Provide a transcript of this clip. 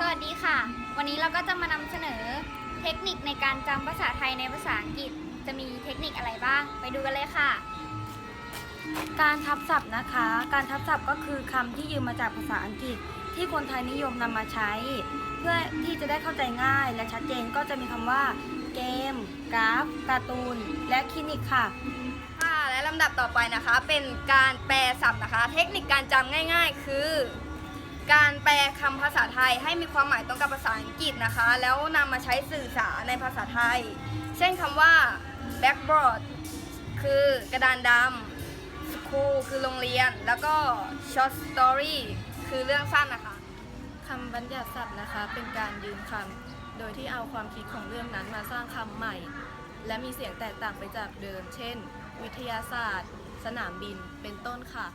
สวัสดีค่ะ วันนี้เราก็จะมานำเสนอเทคนิคในการจำภาษาไทยในภาษาอังกฤษ จะมีเทคนิคอะไรบ้าง ไปดูกันเลยค่ะ การทับศัพท์นะคะ การทับศัพท์ก็คือคำที่ยืมมาจากภาษาอังกฤษ ที่คนไทยนิยมนำมาใช้ เพื่อที่จะได้เข้าใจง่ายและชัดเจนก็จะมีคำว่า เกม กราฟ การ์ตูน และคลินิกค่ะำดับต่อไปนะคะ เป็นการแปลศัพท์นะคะ เทคนิคการจำง่าย ๆ คือ การแปลคำภาษาไทยให้มีความหมายตรงกับภาษาอังกฤษนะคะ แล้วนำมาใช้สื่อสารในภาษาไทย เช่นคำว่า blackboard คือกระดานดำ school คือโรงเรียน แล้วก็ short story คือเรื่องสั้นนะคะคำบัญญัติศัพท์นะคะ เป็นการยืมคำโดยที่เอาความคิดของเรื่องนั้นมาสร้างคำใหม่ และมีเสียงแตกต่างไปจากเดิม เช่น วิทยาศาสตร์ สนามบิน เป็นต้นค่ะ